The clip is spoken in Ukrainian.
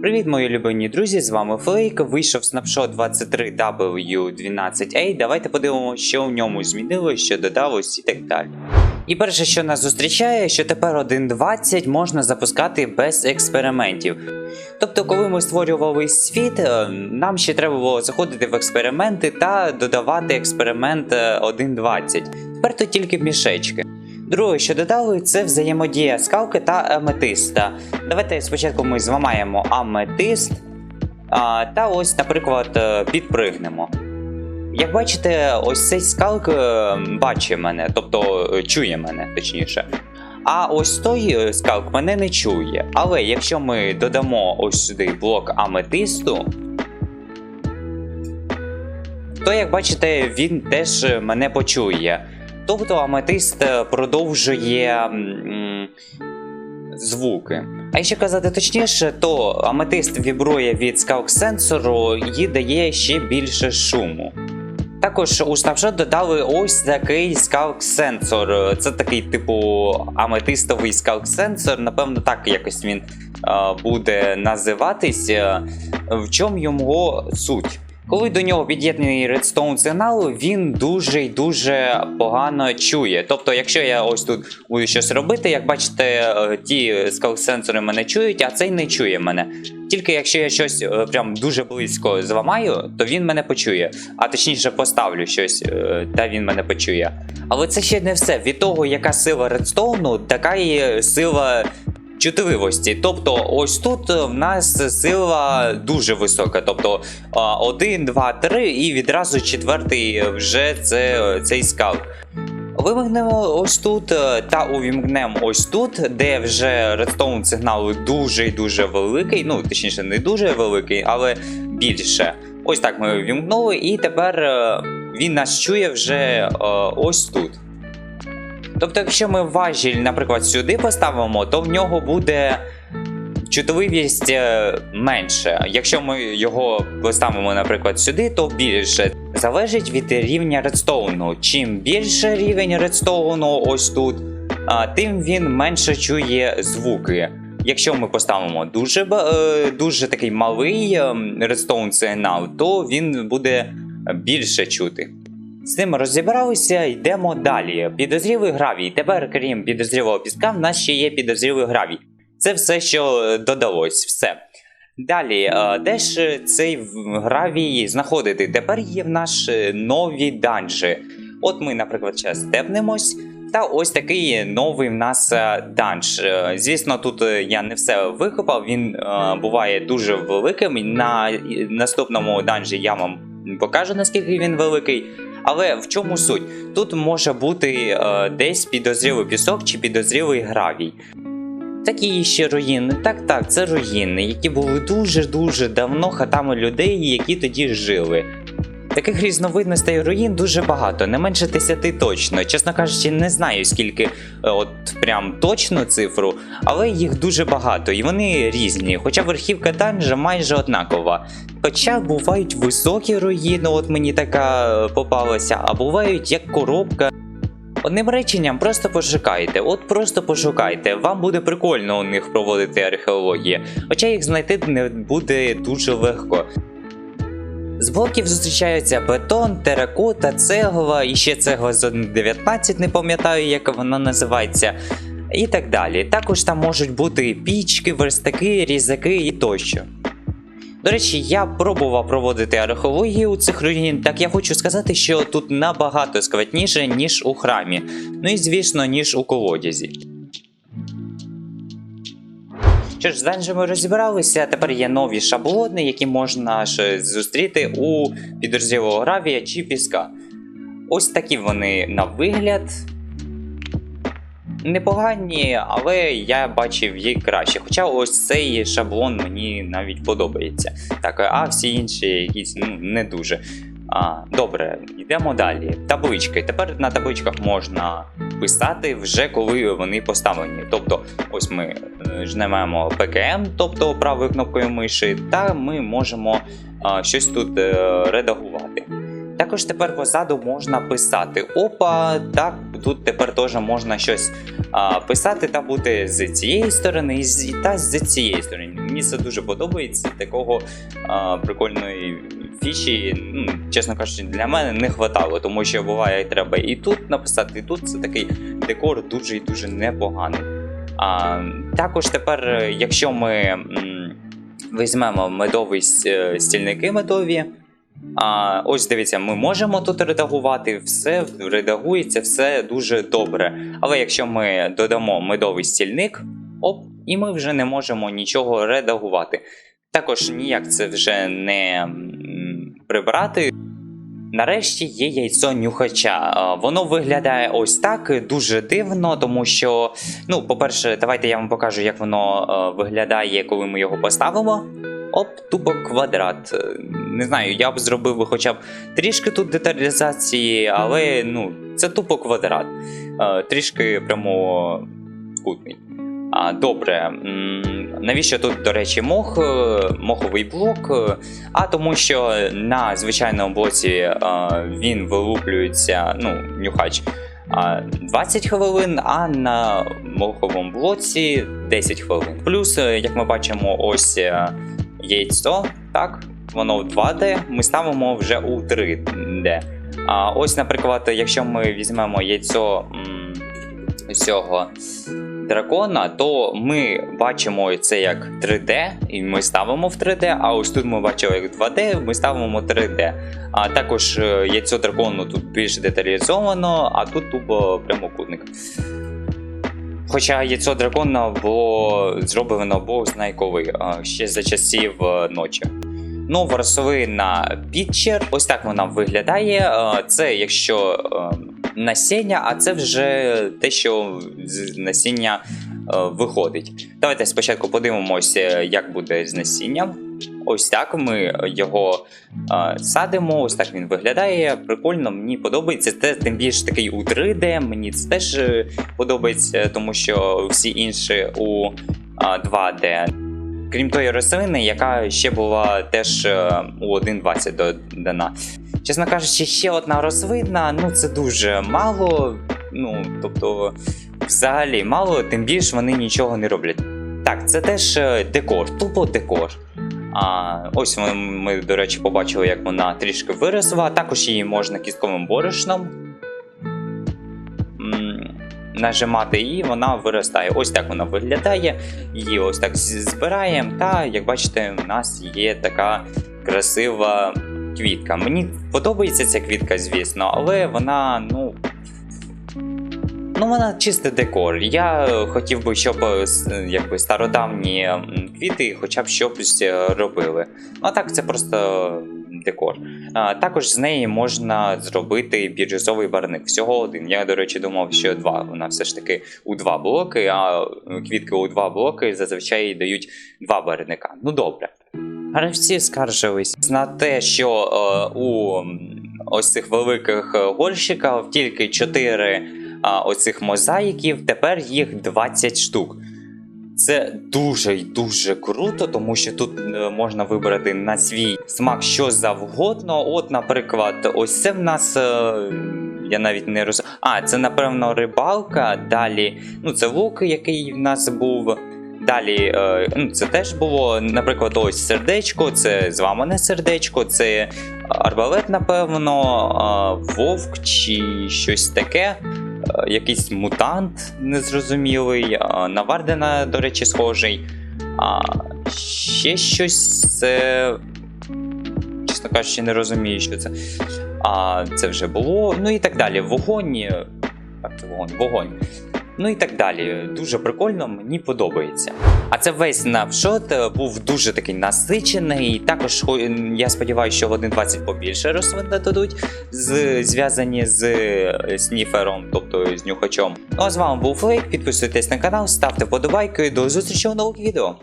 Привіт, мої любимі друзі! З вами Флейк. Вийшов снапшот 23W12A. Давайте подивимося, що в ньому змінилось, що додалось і так далі. І перше, що нас зустрічає, що тепер 1.20 можна запускати без експериментів. Тобто, коли ми створювали світ, е, нам ще треба було заходити в експерименти та додавати експеримент е, 1.20. Тепер тут тільки мішечки. Друге, що додали, це взаємодія скалки та аметиста. Давайте спочатку ми зламаємо аметист, та ось, наприклад, е, підпригнемо. Як бачите, ось цей скалк е, бачить мене, тобто е, чує мене, точніше. А ось той скалк мене не чує. Але якщо ми додамо ось сюди блок аметисту, то як бачите, він теж мене почує. Тобто аметист е, продовжує звуки. А якщо казати точніше, то аметист вібрує від скалк сенсору і дає ще більше шуму. Також у Snapshot додали ось такий скалк сенсор. Це такий типу аметистовий скалк сенсор. Напевно, так якось він е, буде називатись. Е, В чому його суть? Коли до нього під'єднаний редстоун сигнал, він дуже й дуже погано чує. Тобто, якщо я ось тут буду щось робити, як бачите, е, ті скалк-сенсори мене чують, а цей не чує мене. Тільки якщо я щось е, прям дуже близько зламаю, то він мене почує. А точніше поставлю щось, е, та він мене почує. Але це ще не все. Від того, яка сила редстоуну, така і сила чутливості. Тобто, ось тут в нас сила дуже висока. Тобто 1, 2, 3 і відразу четвертий вже це цей скал. Вимикнемо ось тут е, та увімкнемо ось тут, де вже редстоун сигнал дуже і дуже великий. Ну, точніше, не дуже великий, але більше. Ось так ми увімкнули, і тепер е, він нас чує вже е, ось тут. Тобто, якщо ми важіль, наприклад, сюди поставимо, то в нього буде чутливість е, менше. Якщо ми його поставимо, наприклад, сюди, то більше. Залежить від рівня редстоуну. Чим більше рівень редстоуну ось тут, тим він менше чує звуки. Якщо ми поставимо дуже, е, дуже такий малий ем, редстоун сигнал, то він буде більше чути. З цим розібралися, йдемо далі. Підозрілий гравій. Тепер, крім підозрілого піска, в нас ще є підозрілий гравій. Це все, що е, додалось, все. Далі, е, де ж е, цей гравій знаходити? Тепер є в нас нові данжі. От ми, наприклад, зараз степнемось. Та ось такий новий в нас данж. Звісно, тут я не все викопав, він буває дуже великим. На наступному данжі я вам покажу, наскільки він великий. Але в чому суть? Тут може бути е, десь підозрілий пісок чи підозрілий гравій. Такі ще руїни. Так, так, це руїни, які були дуже-дуже давно хатами людей, які тоді жили. Таких різновидностей руїн дуже багато, не менше 10 точно. Чесно кажучи, не знаю скільки, е, от прям точну цифру, але їх дуже багато і вони різні. Хоча верхівка данжа майже однакова. Хоча бувають високі руїни, от мені така е, попалася, а бувають як коробка. Одним реченням, просто пошукайте, от просто пошукайте. Вам буде прикольно у них проводити археологію, хоча їх знайти не буде дуже легко. З блоків зустрічаються бетон, теракота, цегла, і ще цегла з 1.19, не пам'ятаю, як вона називається. І так далі. Також там можуть бути пічки, верстаки, різаки і тощо. До речі, я пробував проводити археологію у цих руїн, так я хочу сказати, що тут набагато складніше, ніж у храмі. Ну і звісно, ніж у колодязі. Що ж, з данжами розібралися, тепер є нові шаблони, які можна зустріти у підрозділу гравія чи піска. Ось такі вони на вигляд. Непогані, але я бачив їх краще. Хоча ось цей шаблон мені навіть подобається. Так, а всі інші якісь ну, не дуже. А, добре, йдемо далі. Таблички. Тепер на табличках можна писати вже коли вони поставлені. Тобто, ось ми е, жмемо PKM, тобто правою кнопкою миші, та ми можемо а, щось тут е, редагувати. Також тепер позаду можна писати. Опа, так, тут тепер теж можна щось а, писати та бути з цієї сторони і та з цієї сторони. Мені це дуже подобається. Такого а, прикольної фіші, ну, чесно кажучи, для мене не хватало, тому що буває, треба і тут написати, і тут це такий декор дуже і дуже непоганий. А, також тепер, е, якщо ми візьмемо медові е, стільники медові. А, ось дивіться, ми можемо тут редагувати, все редагується, все дуже добре. Але якщо ми додамо медовий стільник, оп, і ми вже не можемо нічого редагувати. Також ніяк це вже не прибрати. Нарешті є яйцо нюхача. А, Воно виглядає ось так дуже дивно, тому що, ну, по-перше, давайте я вам покажу, як воно е, виглядає, коли ми його поставимо. Оп, тупо квадрат. Е, Не знаю, я б зробив хоча б трішки тут деталізації, але ну, це тупо квадрат. Е, Трішки прямо кутний. Добре. Навіщо тут, до речі, мох, е, моховий блок? А тому що на звичайному блоці е, він вилуплюється, ну, нюхач. 20 хвилин, а на моховому блоці 10 хвилин. Плюс, е, як ми бачимо, ось яйцо, так, воно в 2D, ми ставимо вже у 3D. А ось, наприклад, якщо ми візьмемо яйцо цього дракона, то ми бачимо це як 3D, і ми ставимо в 3D, а ось тут ми бачимо як 2D, ми ставимо 3D. А також е, яйцо дракону тут більш деталізовано, а тут тупо прямокутник. Хоча яйцо дракона було зроблено Бог знає коли, а, ще за часів е, ночі. Нова рослина Pitcher. Ось так вона виглядає. Е, Це якщо е, насіння, а це вже те, що з насіння е, виходить. Давайте спочатку подивимося, як буде з насінням. Ось так ми його е, садимо, ось так він виглядає. Прикольно, мені подобається. Це тим більше такий у 3D. Мені це теж е, подобається, тому що всі інші у е, 2D. Крім тої рослини, яка ще була теж е, у 1.20 додана. Чесно кажучи, ще одна рослина, ну це дуже мало. Ну, тобто, взагалі мало, тим більше вони нічого не роблять. Так, це теж е, декор, тупо декор. А, ось ми, ми, до речі, побачили, як вона трішки виросла. Також її можна кістковим борошном нажимати, і вона виростає. Ось так вона виглядає. Її ось так збираємо. Та, як бачите, у нас є така красива квітка. Мені подобається ця квітка, звісно, але вона, ну. Ну, вона чисто декор. Я хотів би, щоб е, якби стародавні квіти хоча б щось е, робили. Ну а так це просто декор. Також з неї можна зробити бірюзовий барник. Всього один. Я, до речі, думав, що два. Вона все ж таки у два блоки, а квітки у два блоки зазвичай дають два барника. Ну добре. Гравці скаржились на те, що е, у ось цих великих е, горщиків тільки 4 а, оцих мозаїків, тепер їх 20 штук. Це дуже й дуже круто, тому що тут е, можна вибрати на свій смак що завгодно. От, наприклад, ось це в нас. е, Я навіть не розумію. А, це напевно рибалка. Далі, ну це лук, який в нас був. Далі, е, ну, це теж було, наприклад, ось сердечко, це зламане сердечко, це арбалет, напевно, вовк чи щось таке. Е, Якийсь мутант незрозумілий, е, на Вардена, до речі, схожий. А ще щось це. Чесно кажучи, не розумію, що це. А це вже було. Ну і так далі. Вогонь. е, Так, це вогонь, вогонь. Ну і так далі. Дуже прикольно, мені подобається. А це весь навшот е, був дуже такий насичений. Також я сподіваюся, що в 1.20 побільше рослин додадуть, зв'язані з е, сніфером, тобто з нюхачом. Ну а з вами був Флейк. Підписуйтесь на канал, ставте подобайки. До зустрічі у нових відео.